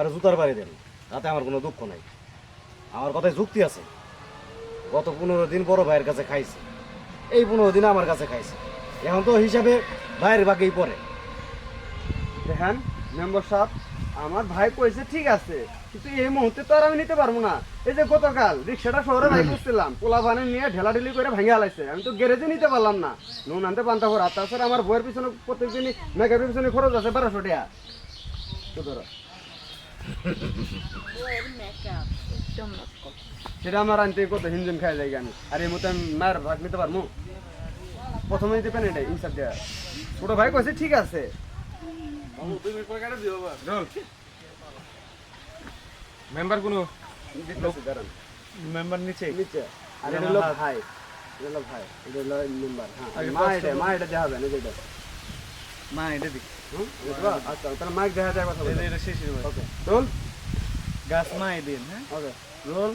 আমার জুতার বাড়ি দেন, তাতে আমার কোনো দুঃখ নাই। আমার কথায় যুক্তি আছে। গত পনেরো দিন বড় ভাইয়ের কাছে খাইছে। এই পনেরো দিন আমার কাছে খাইছে। এখন তো হিসাবে ভাইয়ের বাকেই পড়ে। দেখেন, মেম্বার সাহেব, আমার ভাই কইছে ঠিক আছে, কিন্তু এই মুহূর্তে তো আর আমি নিতে পারব না। এই যে গতকাল রিক্সাটা শহরে ভাই করছিলাম, পোলা বানে নিয়ে ঢেলাঢেলি করে ভেঙে আলাইছে। আমি তো গ্যারেজে নিতে পারলাম না। নুন আনতে পান্তা করে তাছাড়া আমার বইয়ের পিছনে প্রত্যেকদিনই মেকআপের পিছনে খরচ আছে বারোশো টাকা। তো ধরো। সেটা আমার আনতে কত হিনজিন খাই যায় আমি আর এই মতো আমি মায়ের ভাগ নিতে পারব? প্রথমে নিতে পারেন এটা ইনসাফ দেওয়া ছোট ভাই কইছে ঠিক আছে। মেম্বার কোনো। মেম্বার নিচে? নিচে। আর এটা হলো ভাই। এটা হলো ভাই। এটা হলো মেম্বার হ্যাঁ। মা এটা মা এটা দেওয়া হবে না যেটা। মা এটা দিক হুম? বুঝবা? আচ্ছা তাহলে মাইক দেখা যায় কথা এটা বলে ওকে রোল গাছ মাই দিন হ্যাঁ? ওকে রোল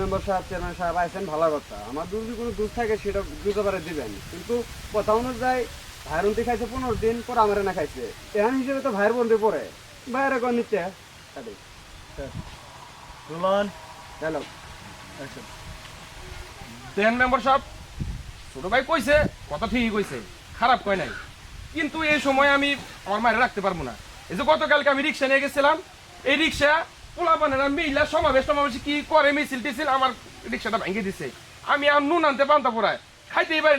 মেম্বার সাহেব চেয়ারম্যান সাহেব ভালো কথা। আমার যদি কোনো দূর থাকে সেটা বুঝতে পারে দিবেন। কিন্তু কথা অনুযায়ী ভাইয়ের উন্তি খাইছে পনেরো দিন পর আমার না খাইছে। তেহান হিসেবে তো ভাইয়ের বন্ধু পড়ে ভাইয়ের এখন নিচ্ছে? রোলন হ্যালো দেন মেম্বার সব ছোট ভাই কইছে কথা ঠিকই কইছে খারাপ কয় নাই। কিন্তু এই সময় আমি আমার মায়ের রাখতে পারব না। এই যে গতকালকে আমি রিক্সা নিয়ে গেছিলাম, এই রিক্সা পোলা বানানা মিলা সমাবেশ সমাবেশ কি করে মিছিল টিছিল আমার রিক্সাটা ভেঙে দিছে। আমি আর নুন আনতে পান্তা পড়ায়। খাইতেই পারি না।